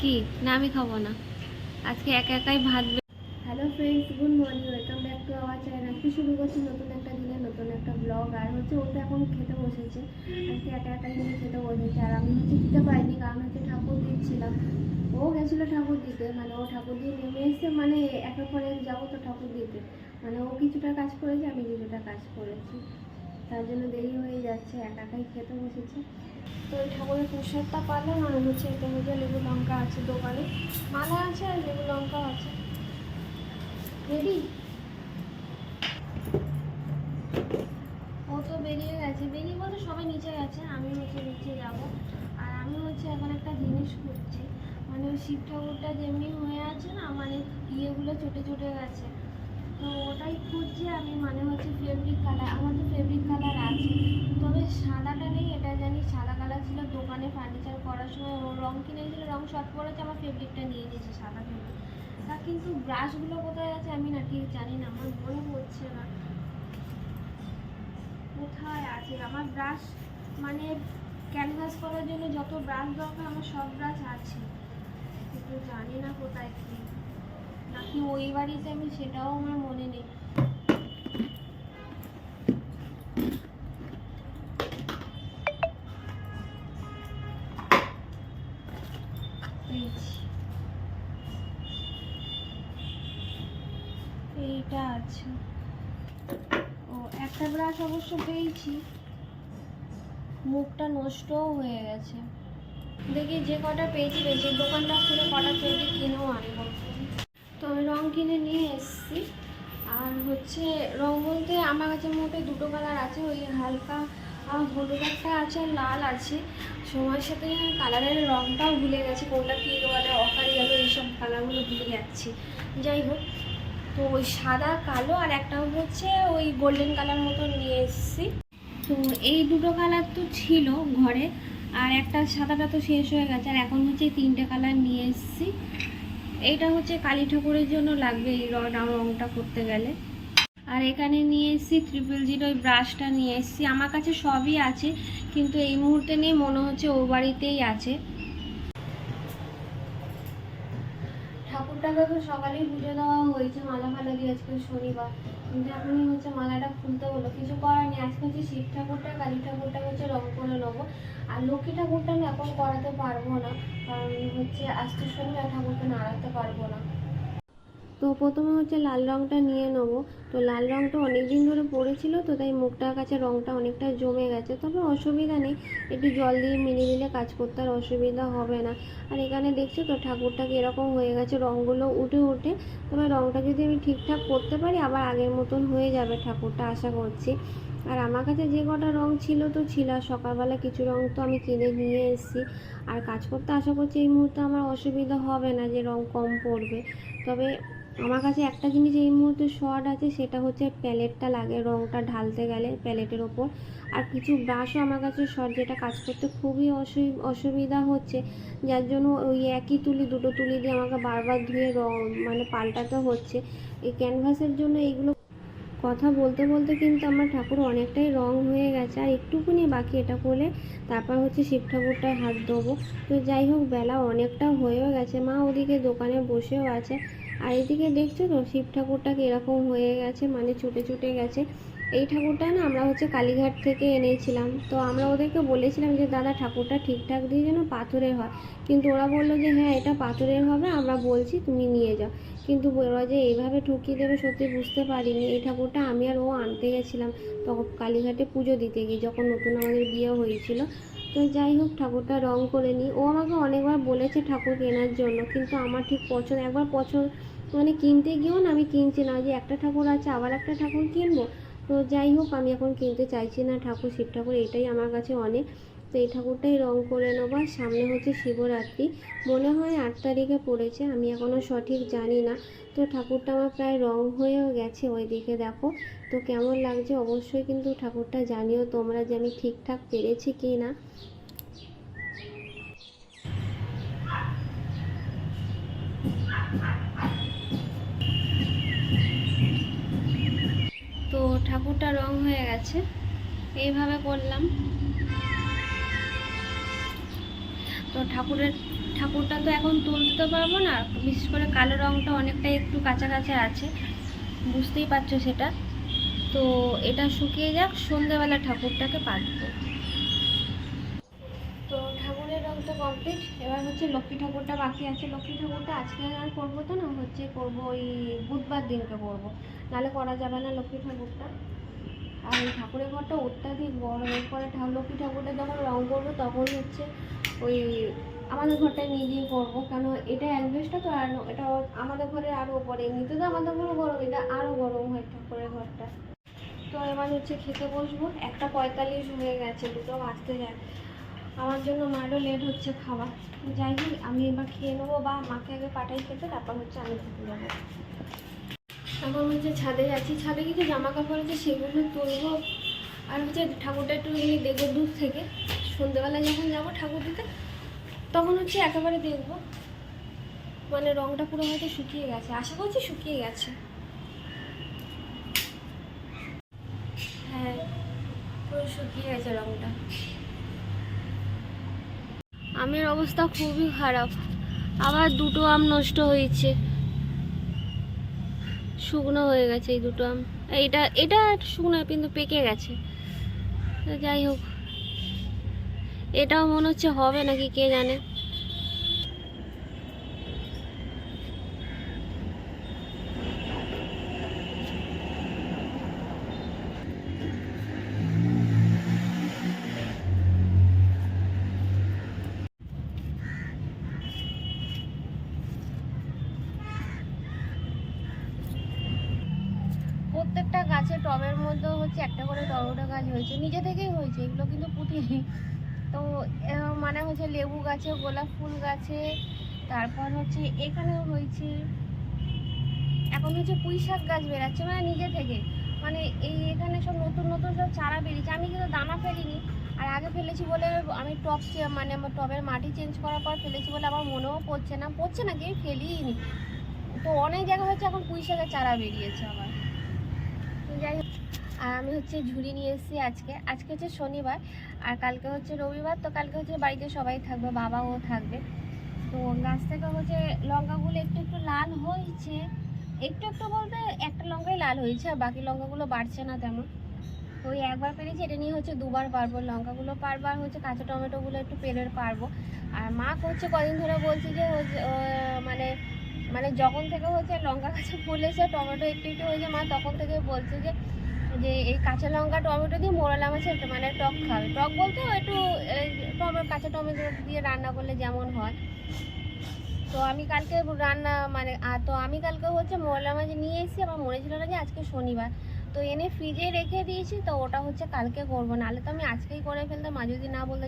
কি? না, আমি খাব না। আজকে একা একাই ভাত hello friends good morning welcome back to our channel আজকে শুরু করছি নতুন একটা দিনে নতুন একটা ব্লগ আর হচ্ছে ও তো এখন খেতে বসেছে। আজকে একা একাই নিয়ে খেতে বসেছে। আর আমি হচ্ছে দিতে পারিনি, কারণ হচ্ছে ঠাকুর দিচ্ছিলাম ও গেছিল ঠাকুর দিতে মানে ও ঠাকুর দিয়ে নেমে এসে মানে একের পরে যাব তো ঠাকুর দিতে মানে ও কিছুটা কাজ করেছে, আমি কিছুটা কাজ করেছি। তার জন্য দেরি হয়ে যাচ্ছে একা একাই খেতে বসেছে। তো ওই ঠাকুরের প্রসাদটা পারলাম, আর হচ্ছে এটা হচ্ছে লেবু লঙ্কা আছে দোকানে। মালা আছে আর লেবু লঙ্কাও আছে। রেডি? ও তো বেরিয়ে গেছে। বেরিয়ে বলতে সবাই নিচে গেছে আমি হচ্ছে নিচে যাব। আর আমি হচ্ছে এখন একটা জিনিস খুঁজছি। মানে ওই শিব ঠাকুরটা যেমনি হয়ে আছে না মানে ইয়েগুলো চটে চটে গেছে। তো ওটাই খুঁজছি, আমি মানে হচ্ছে ফেব্রিক কালার আমার তো ফেব্রিক কালার আছে। তবে সাদাটা নেই, এটা জানি সাদা কালার ছিল, দোকানে ফার্নিচার করার সময় রং কিনেছিল, রং শর্ট পড়েছে আমার ফেব্রিকটা নিয়ে নিয়েছে সাদা ফেব্রিক তা কিন্তু ব্রাশগুলো কোথায় আছে আমি না ঠিক জানি না, আমার মনে পড়ছে না। কোথায় আছে? আমার ব্রাশ মানে ক্যানভাস করার জন্য যত ব্রাশ দরকার, আমার সব ব্রাশ আছে। কিন্তু জানি না কোথায় কি। নাকি ওই বাড়িতে আমি সেটাও আমার মনে নেই। এইটা আছে। ও, একটা ব্রাশ অবশ্য পেয়েছি। মুখটা নষ্টও হয়ে গেছে। দেখি যে কটা পেয়েছি বেশি দোকানটা খুলে কটা ফেব্রিক কিনেও আনব। কিনে নিয়ে এসেছি। আর হচ্ছে রং বলতে আমার কাছে মোটে দুটো কালার আছে, ওই হালকা হলুদ একটা আছে আর লাল আছে। সময়ের সাথে কালারের রংটাও ভুলে গেছি, কোনটা কী বলে অকারি গেলো, এইসব কালারগুলো ভুলে যাচ্ছি। যাই হোক, তো ওই সাদা, কালো আর একটা হচ্ছে ওই গোল্ডেন কালার মতো নিয়ে এসেছি। তো এই দুটো কালার তো ছিল ঘরে, আর একটা সাদাটা তো শেষ হয়ে গেছে, আর এখন হচ্ছে তিনটে কালার নিয়ে এসেছি। এইটা হচ্ছে কালী ঠাকুরের জন্য লাগবে এই রংটা করতে গেলে। আর এখানে নিয়ে এসেছি ট্রিপল জিরো ওই ব্রাশটা নিয়ে এসেছি। আমার কাছে সবই আছে, কিন্তু এই মুহূর্তে নিয়ে মনে হচ্ছে ও বাড়িতেই আছে। ঠাকুরটাকে তো সকালেই পুজো দেওয়া হয়েছে, মালা ফালা দিয়ে আজকে শনিবার। এখনই হচ্ছে মালাটা খুলতে হলো। কিছু করার নেই। আজকে হচ্ছে শিব ঠাকুরটা, কালী ঠাকুরটা হচ্ছে রং করে নেব। আর লক্ষ্মী ঠাকুরটা আমি এখন করাতে পারব না। কারণ হচ্ছে আজকে শনিবার ঠাকুরকে নাড়াতে পারব না। তো প্রথমে হচ্ছে লাল রংটা নিয়ে নেব। তো লাল রংটা অনেক দিন ধরে পড়েছিল তো তাই মুখটার কাছে রংটা অনেকটা জমে গেছে। তবে অসুবিধা নেই, একটু জল দিয়ে মিলে মিলে কাজ করতে আর অসুবিধা হবে না। আর এখানে দেখছ তো ঠাকুরটা এরকম হয়ে গেছে রঙগুলো উঠে উঠে। তবে রংটা যদি আমি ঠিকঠাক করতে পারি, আবার আগের মতন হয়ে যাবে ঠাকুরটা, আশা করছি। আর আমার কাছে যে কটা রং ছিল তো ছিল, আর সকালবেলা কিছু রং তো আমি কিনে নিয়ে এসেছি। আর কাজ করতে আশা করছি এই মুহূর্তে আমার অসুবিধা হবে না যে রং কম পড়বে। তবে আমার কাছে একটা জিনিস এই মুহূর্তে শর্ট আছে, সেটা হচ্ছে প্যালেটটা লাগে, রংটা ঢালতে গেলে প্যালেটের ওপর। আর কিছু ব্রাশও আমার কাছে শর্ট, যেটা কাজ করতে খুবই অসু- অসুবিধা হচ্ছে। যার জন্য ওই একই তুলি, দুটো তুলি দিয়ে আমাকে বারবার ধুয়ে রং মানে পাল্টাতে হচ্ছে। এই ক্যানভাসের জন্য এইগুলো কথা বলতে বলতে কিন্তু আমার ঠাকুর অনেকটাই রং হয়ে গেছে। আর একটুকুনি বাকি এটা করলে তারপর হচ্ছে শিব ঠাকুরটায় হাত দেবো তো যাই হোক, বেলা অনেকটা হয়েও গেছে। মা ওদিকে দোকানে বসেও আছে। আর এদিকে দেখছ তো, শিব ঠাকুরটাকে এরকম হয়ে গেছে মানে ছুটে ছুটে গেছে। এই ঠাকুরটা না আমরা হচ্ছে কালীঘাট থেকে এনেছিলাম। তো আমরা ওদেরকে বলেছিলাম যে, দাদা, ঠাকুরটা ঠিকঠাক দিয়ে যেন পাথরের হয়। কিন্তু ওরা বলল যে হ্যাঁ এটা পাথরের হবে, আমরা বলছি তুমি নিয়ে যাও। কিন্তু ওরা যে এইভাবে ঠকিয়ে দেবে সত্যি বুঝতে পারিনি। এই ঠাকুরটা আমি আর ও আনতে গেছিলাম, তখন কালীঘাটে পুজো দিতে গিয়ে, যখন নতুন আমাদের বিয়ে হয়েছিল। তো যাই হোক, ঠাকুরটা রং করে নিই। ও আমাকে অনেকবার বলেছে ঠাকুর কেনার জন্য, কিন্তু আমার ঠিক পছন্দ একবার পছন্দ মানে কিনতে গিয়েও না আমি কিনছি না। যে একটা ঠাকুর আছে, আবার একটা ঠাকুর কিনবো। তো যাই হোক, আমি এখন কিনতে চাইছি না ঠাকুর, শিব ঠাকুর, এটাই আমার কাছে অনেক। তো এই ঠাকুরটাই রং করে নেব। আর সামনে হচ্ছে শিবরাত্রি। মনে হয় আট তারিখে পড়েছে, আমি এখনও সঠিক জানি না। তো ঠাকুরটা আমার প্রায় রং হয়েও গেছে ওই দিকে দেখো। তো কেমন লাগছে অবশ্যই কিন্তু ঠাকুরটা জানিও তোমরা যে আমি ঠিকঠাক পেরেছি কি না। তো ঠাকুরটা রং হয়ে গেছে, এইভাবে করলাম। তো ঠাকুরের, ঠাকুরটা তো এখন তুলতে তো পারব না, বিশেষ করে কালো রঙটা অনেকটা একটু কাঁচা আছে, বুঝতেই পারছ সেটা। তো এটা শুকিয়ে যাক, সন্ধ্যেবেলা ঠাকুরটাকে পাতবো তো ঠাকুরের রং তো কমপ্লিট এবার হচ্ছে লক্ষ্মী ঠাকুরটা বাকি আছে। লক্ষ্মী ঠাকুরটা আজকে আর করব তো না, হচ্ছে করব ওই বুধবার দিনকে করব। নাহলে করা যাবে না লক্ষ্মী ঠাকুরটা। আর এই ঠাকুরের ঘরটা অত্যাধিক বড়। এরপরে ঠাকুর লক্ষ্মী ঠাকুরটা যখন রং করব তখন হচ্ছে ওই আমাদের ঘরটা নিজেই করব। কেন এটা অ্যাডভেস্টটা তো আর এটা আমাদের ঘরে আরও ওপরে এমনিতে তো আমাদের ঘরে গরম, এটা আরও গরম হয় ঠাকুরের ঘরটা। তো এবার হচ্ছে খেতে বসবো। একটা পঁয়তাল্লিশ হয়ে গেছে, দুটো বাজতে যায়। আমার জন্য মারও লেট হচ্ছে খাওয়া। যাই হোক, আমি এবার খেয়ে নেব বা মাকে আগে পাঠাই খেতে, তারপর হচ্ছে আমি খেতে যাব। এখন হচ্ছে ছাদে যাচ্ছি ছাদে কিছু জামা কাপড় আছে, সেগুলো তুলবো। আর হচ্ছে ঠাকুরটা একটু গেলে দেখব দূর থেকে। সন্ধ্যেবেলা যখন যাব ঠাকুর দিতে, তখন হচ্ছে একেবারে দেখব। মানে রংটা পুরো হয়তো শুকিয়ে গেছে। আশা করছি শুকিয়ে গেছে হ্যাঁ আমের অবস্থা খুবই খারাপ। আবার দুটো আম নষ্ট হয়েছে। শুকনো হয়ে গেছে এই দুটো আম। এটা এটা শুকনো কিন্তু পেকে গেছে। যাই হোক। এটাও মনে হচ্ছে হবে নাকি, কে জানে? প্রত্যেকটা গাছে টবের মধ্যে হচ্ছে একটা করে টমেটো গাছ হয়েছে। নিজে থেকেই হয়েছে, এগুলো কিন্তু পুঁতিনি। তো মানে হচ্ছে লেবু গাছে, গোলাপ ফুল গাছে, তারপর হচ্ছে এখানেও হয়েছে। এখন হচ্ছে পুঁই শাক গাছ বেরাচ্ছে মানে নিজে থেকে। মানে এই এখানে সব নতুন নতুন সব চারা বেরিয়েছে। আমি কিন্তু দানা ফেলিনি, আর আগে ফেলেছি বলে আমি চে- মানে আমার টবের মাটি চেঞ্জ করার পর ফেলেছি বলে আমার মনেও পড়ছে না। পড়ছে না কি ফেলিই নি তো অনেক জায়গা হচ্ছে এখন পুঁই শাকের চারা বেরিয়েছে আবার। যাই আর আমি হচ্ছে ঝুড়ি নিয়ে এসেছি আজকে। আজকে হচ্ছে শনিবার, আর কালকে হচ্ছে রবিবার, তো কালকে হচ্ছে বাড়িতে সবাই থাকবে, বাবাও থাকবে। তো গাছ থেকে হচ্ছে লঙ্কাগুলো একটু একটু লাল হয়েছে। একটু একটু বলতে একটা লঙ্কাই লাল হয়েছে, আর বাকি লঙ্কাগুলো বাড়ছে না তেমন। ওই একবার পেরেছি, এটা নিয়ে হচ্ছে দুবার পারব। লঙ্কাগুলো পারবার হচ্ছে কাঁচা টমেটোগুলো একটু পেরে পারব। আর মা হচ্ছে কদিন ধরে বলছে যে মানে মানে যখন থেকে হচ্ছে লঙ্কা গাছে ফুলেছে টমেটো একটু একটু হয়েছে, মা তখন থেকে বলছে যে যে এই কাঁচা লঙ্কা, টমেটো দিয়ে মোরালা মাছের মানে টক খাবে। টক বলতে একটু টমেটো কাঁচা টমেটো দিয়ে রান্না করলে যেমন হয়। তো আমি কালকে রান্না মানে তো আমি কালকে হচ্ছে মোরলা মাছ নিয়ে এসেছি, আমার মনে ছিল না যে আজকে শনিবার। তো এনে ফ্রিজে রেখে দিয়েছি, তো ওটা হচ্ছে কালকে করব। নাহলে তো আমি আজকেই করে ফেলতাম, মা যদি না বলতে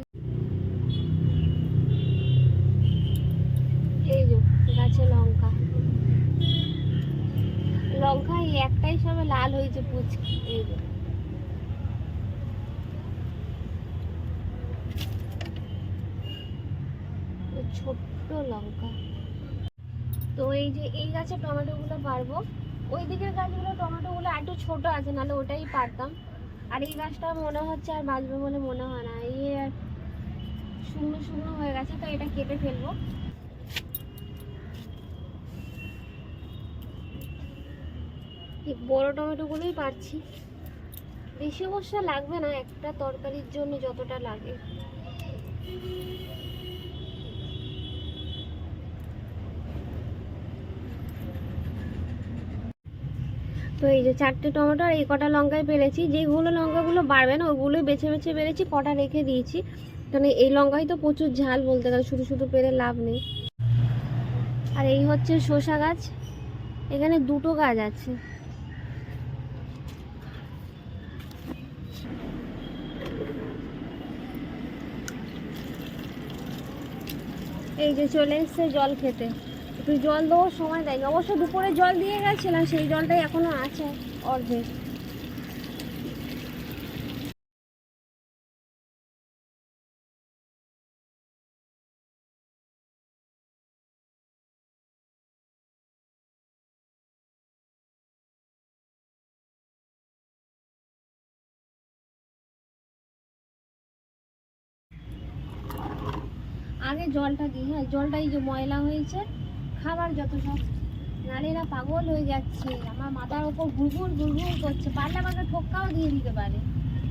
লঙ্কা এই একটাই সবে লাল হয়েছে পুচকি। এই ছোট্ট লঙ্কা। তো এই যে এই গাছে টমেটোগুলো পারব। ওই দিকের গাছগুলো টমেটোগুলো একটু ছোট আছে, নাহলে ওটাই পারতাম। আর এই গাছটা মনে হচ্ছে আর বাঁচবে বলে মনে হয় না। এই শুকনো শুকনো হয়ে গেছে, তো এটা কেটে ফেলব। এই বড় টমেটোগুলোই পারছি। বেশি অবশ্য লাগবে না, একটা তরকারির জন্য যতটা লাগে। তো এই যে চারটে টমেটো আর এই কটা লঙ্কায় পেরেছি। যেগুলো লঙ্কাগুলো বাড়বে না, ওগুলোই বেছে বেছে পেরেছি, কটা রেখে দিয়েছি। কারণ এই লঙ্কাই তো প্রচুর ঝাল বলতে গেলে, শুধু শুধু পেরে লাভ নেই। আর এই হচ্ছে শসা গাছ। এখানে দুটো গাছ আছে। এই যে চলে এসছে জল খেতে। একটু জল দেওয়ার সময় দেয়নি। অবশ্য দুপুরে জল দিয়ে গেছিলাম, সেই জলটাই এখনও আছে অর্ধেক। আগে জলটা দিই হ্যাঁ জলটা এই যে ময়লা হয়েছে, খাবার যত সব। নারীরা পাগল হয়ে যাচ্ছে, আমার মাথার ওপর ঘুরঘুর ঘুরঘুর করছে, পারলে আমাকে ঠোক্কাও দিয়ে দিতে পারে,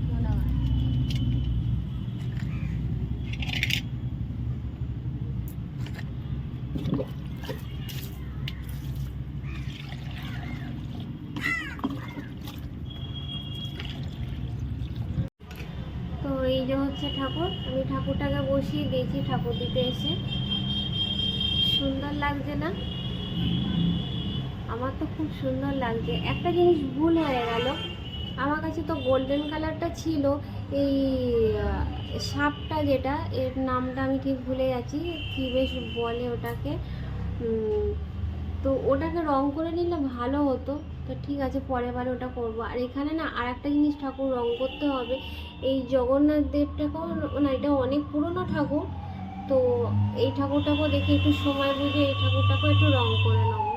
মনে হয়। তো এই যে হচ্ছে ঠাকুর, আমি ঠাকুরটাকে বসিয়ে দিয়েছি, ঠাকুর দিতে এসে। সুন্দর লাগছে না? আমার তো খুব সুন্দর লাগছে। একটা জিনিস ভুল হয়ে গেল। আমার কাছে তো গোল্ডেন কালারটা ছিল, এই সাপটা যেটা, এর নামটা আমি ঠিক ভুলে যাচ্ছি, কি বেশ বলে ওটাকে। তো ওটাকে রং করে নিলে ভালো হতো। তো ঠিক আছে পরের বার ওটা করব। আর এখানে না আর একটা জিনিস ঠাকুর রং করতে হবে। এই জগন্নাথ দেবটাকেও না এটা অনেক পুরনো ঠাকুর, তো এই ঠাকুরটাকেও দেখে একটু সময় বুঝে এই ঠাকুরটাকেও একটু রং করে নেব।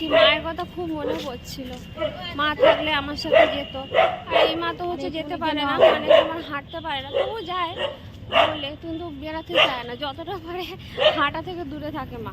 গেছি মায়ের কথা খুব মনে পড়ছিল। মা থাকলে আমার সাথে যেত। আর এই মা তো হচ্ছে যেতে পারে না মানে তোমার হাঁটতে পারে না। তবু যায় বললে কিন্তু বেড়াতে চায় না। যতটা পারে হাঁটা থেকে দূরে থাকে মা।